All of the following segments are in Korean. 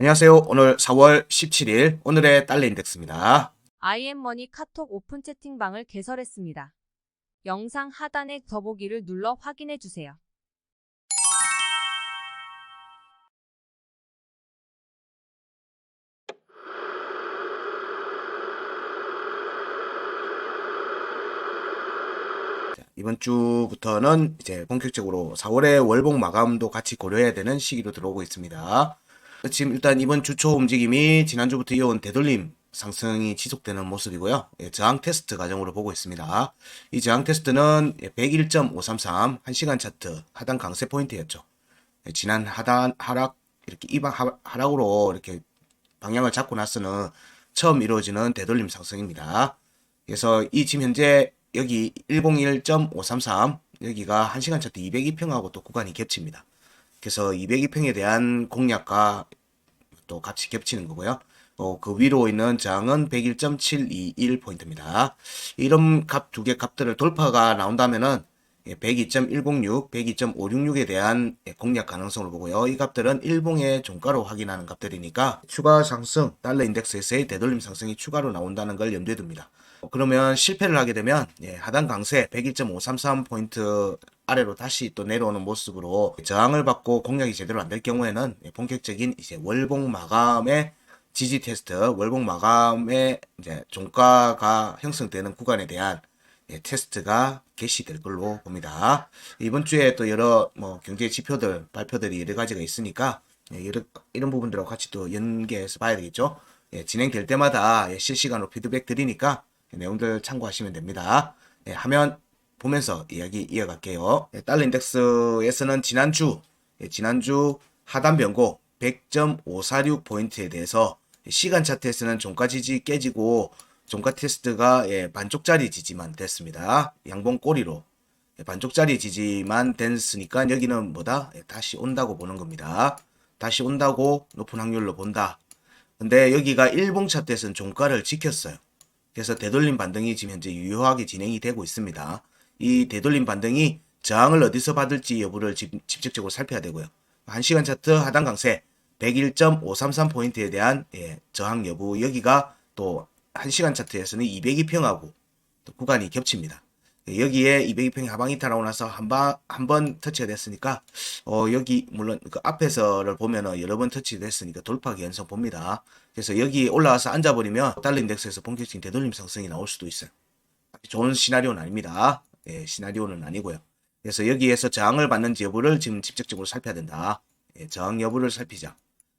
안녕하세요. 오늘 4월 17일 오늘의 달러 인덱스입니다. IM머니 카톡 오픈 채팅방을 개설했습니다. 영상 하단의 더보기를 눌러 확인해 주세요. 자, 이번 주부터는 이제 본격적으로 4월의 월봉 마감도 같이 고려해야 되는 시기로 들어오고 있습니다. 지금 일단 이번 주 초 움직임이 지난주부터 이어온 되돌림 상승이 지속되는 모습이고요. 예, 저항 테스트 과정으로 보고 있습니다. 이 저항 테스트는 101.533 1시간 차트 하단 강세 포인트였죠. 예, 지난 하단 하락 이렇게 이방 하- 하락으로 이렇게 방향을 잡고 나서는 처음 이루어지는 되돌림 상승입니다. 그래서 이 지금 현재 여기 101.533 여기가 1시간 차트 202평하고 또 구간이 겹칩니다. 그래서 202평에 대한 공략과 또 같이 겹치는 거고요. 어, 그 위로 있는 저항은 101.721 포인트입니다. 이런 값 두 개 값들을 돌파가 나온다면은 102.106, 102.566에 대한 예, 공략 가능성을 보고요. 이 값들은 일봉의 종가로 확인하는 값들이니까 추가 상승, 달러 인덱스에서의 되돌림 상승이 추가로 나온다는 걸 염두에 둡니다. 어, 그러면 실패를 하게 되면 예, 하단 강세 101.533 포인트 아래로 다시 또 내려오는 모습으로 저항을 받고 공략이 제대로 안 될 경우에는 예, 본격적인 이제 월봉 마감의 지지 테스트, 월봉 마감의 이제 종가가 형성되는 구간에 대한 예, 테스트가 개시될 걸로 봅니다. 이번 주에 또 여러 뭐 경제 지표들 발표들이 여러 가지가 있으니까 예, 여러, 이런 부분들하고 같이 또 연계해서 봐야 되겠죠. 예, 진행될 때마다 예, 실시간으로 피드백 드리니까 예, 내용들 참고하시면 됩니다. 예, 화면 보면서 이야기 이어갈게요. 예, 달러 인덱스에서는 지난주 예, 지난주 하단 변고 100.546 포인트에 대해서 시간 차트에서는 종가 지지 깨지고 종가 테스트가 예, 반쪽짜리 지지만 됐습니다. 양봉 꼬리로 예, 반쪽짜리 지지만 됐으니까 여기는 뭐다? 예, 다시 온다고 보는 겁니다. 다시 온다고 높은 확률로 본다. 근데 여기가 일봉 차트에서는 종가를 지켰어요. 그래서 되돌림 반등이 지금 현재 유효하게 진행이 되고 있습니다. 이 되돌림 반등이 저항을 어디서 받을지 여부를 집, 집중적으로 살펴야 되고요. 1시간 차트 하단 강세 101.533 포인트에 대한 예, 저항 여부 여기가 또 1시간 차트에서는 202평하고 또 구간이 겹칩니다. 예, 여기에 202평이 하방 이탈하고 나서 한번 터치가 됐으니까 어 여기 물론 그 앞에서를 보면은 여러 번 터치 됐으니까 돌파 연성 봅니다. 그래서 여기 올라와서 앉아버리면 달러 인덱스에서 본격적인 되돌림 상승이 나올 수도 있어요. 좋은 시나리오는 아닙니다. 예, 시나리오는 아니고요. 그래서 여기에서 저항을 받는지 여부를 지금 직접적으로 살펴야 된다. 예, 저항 여부를 살피자.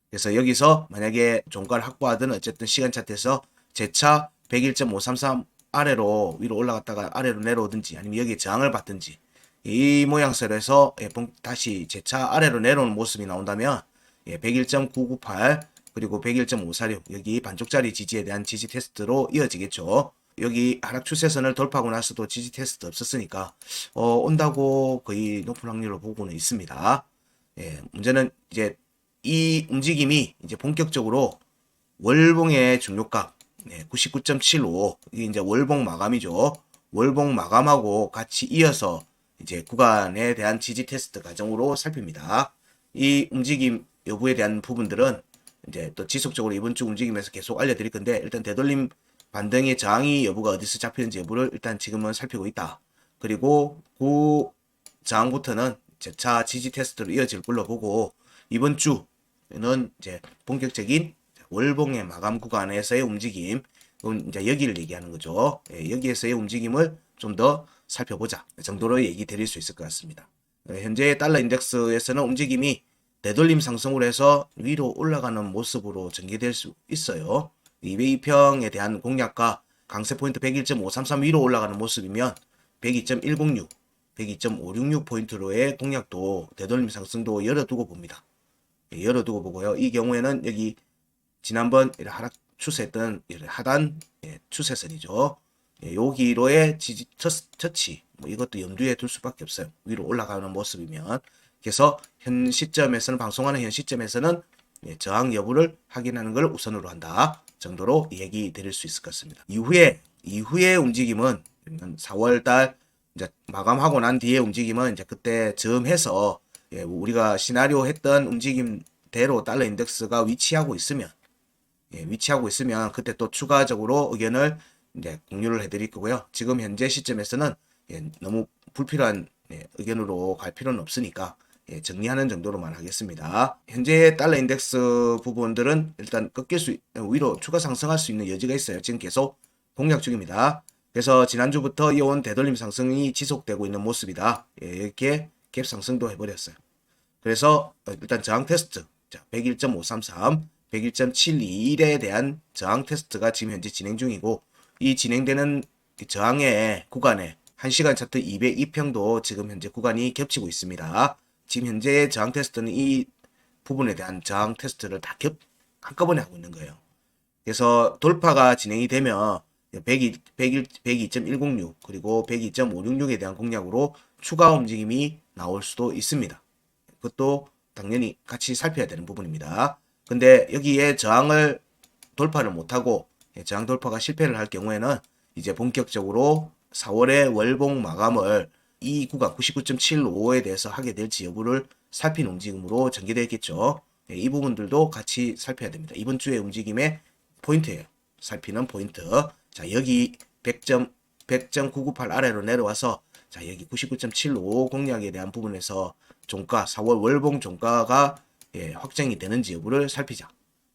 그래서 여기서 만약에 종가를 확보하든 어쨌든 시간 차트에서 재차 101.533 아래로 위로 올라갔다가 아래로 내려오든지 아니면 여기에 저항을 받든지 이 모양새로 해서 예, 봉- 다시 재차 아래로 내려오는 모습이 나온다면 예, 101.998 그리고 101.546 여기 반쪽짜리 지지에 대한 지지 테스트로 이어지겠죠. 여기 하락 추세선을 돌파하고 나서도 지지 테스트 없었으니까 어, 온다고 거의 높은 확률로 보고는 있습니다. 예, 문제는 이제 이 움직임이 이제 본격적으로 월봉의 중요값 네, 99.75 이게 이제 월봉 마감이죠. 월봉 마감하고 같이 이어서 이제 구간에 대한 지지 테스트 과정으로 살핍니다. 이 움직임 여부에 대한 부분들은 이제 또 지속적으로 이번 주 움직임에서 계속 알려드릴 건데 일단 되돌림 반등의 저항이 여부가 어디서 잡히는지 여부를 일단 지금은 살피고 있다. 그리고 그 저항부터는 재차 지지 테스트로 이어질 걸로 보고 이번 주는 이제 본격적인 월봉의 마감 구간에서의 움직임, 이제 여기를 얘기하는 거죠. 예, 여기에서의 움직임을 좀 더 살펴보자 정도로 얘기 드릴 수 있을 것 같습니다. 예, 현재 달러 인덱스에서는 움직임이 되돌림 상승으로 해서 위로 올라가는 모습으로 전개될 수 있어요. 202평에 대한 공략과 강세 포인트 101.533 위로 올라가는 모습이면 102.106, 102.566 포인트로의 공략도 되돌림 상승도 열어두고 봅니다. 예, 열어두고 보고요. 이 경우에는 여기 지난번 하락 추세했던 하단 예, 추세선이죠. 예, 여기로의 지지 터치, 터치 뭐 이것도 염두에 둘 수밖에 없어요. 위로 올라가는 모습이면 그래서 현 시점에서는 방송하는 현 시점에서는 예, 저항 여부를 확인하는 걸 우선으로 한다 정도로 얘기 드릴 수 있을 것 같습니다. 이후에 이후의 움직임은 4월달 이제 마감하고 난 뒤에 움직임은 이제 그때 즈음해서 예, 우리가 시나리오 했던 움직임 대로 달러 인덱스가 위치하고 있으면 예, 위치하고 있으면 그때 또 추가적으로 의견을 이제 공유를 해드릴 거고요. 지금 현재 시점에서는 예, 너무 불필요한 예, 의견으로 갈 필요는 없으니까 예, 정리하는 정도로만 하겠습니다. 현재 달러 인덱스 부분들은 일단 꺾일 수 있- 위로 추가 상승할 수 있는 여지가 있어요. 지금 계속 공략 중입니다. 그래서 지난주부터 이어온 되돌림 상승이 지속되고 있는 모습이다. 예, 이렇게 갭 상승도 해버렸어요. 그래서 어, 일단 저항 테스트 자 101.533, 101.721에 대한 저항 테스트가 지금 현재 진행 중이고 이 진행되는 이 저항의 구간에 1시간 차트 202평도 지금 현재 구간이 겹치고 있습니다. 지금 현재 저항 테스트는 이 부분에 대한 저항 테스트를 다 겹, 한꺼번에 하고 있는 거예요. 그래서 돌파가 진행이 되면 102, 101, 102.106 그리고 102.566에 대한 공략으로 추가 움직임이 나올 수도 있습니다. 그것도 당연히 같이 살펴야 되는 부분입니다. 근데 여기에 저항을 돌파를 못하고 예, 저항 돌파가 실패를 할 경우에는 이제 본격적으로 4월의 월봉 마감을 이 구간 99.75에 대해서 하게 될지 여부를 살피는 움직임으로 전개되겠죠. 예, 이 부분들도 같이 살펴야 됩니다. 이번 주의 움직임의 포인트예요. 살피는 포인트. 자, 여기 100점 100.998 아래로 내려와서 자, 여기 99.75 공략에 대한 부분에서 종가 4월 월봉 종가가 예, 확정이 되는지 여부를 살피자.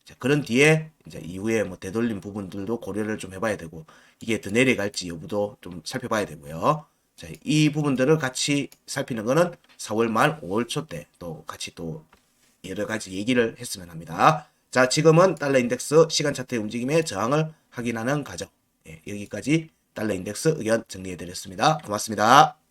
자, 그런 뒤에 이제 이후에 뭐 되돌림 부분들도 고려를 좀 해봐야 되고 이게 더 내려갈지 여부도 좀 살펴봐야 되고요. 자, 이 부분들을 같이 살피는 거는 4월 말 5월 초 때 또 같이 또 여러 가지 얘기를 했으면 합니다. 자, 지금은 달러 인덱스 시간 차트의 움직임의 저항을 확인하는 과정. 예, 여기까지 달러 인덱스 의견 정리해 드렸습니다. 고맙습니다.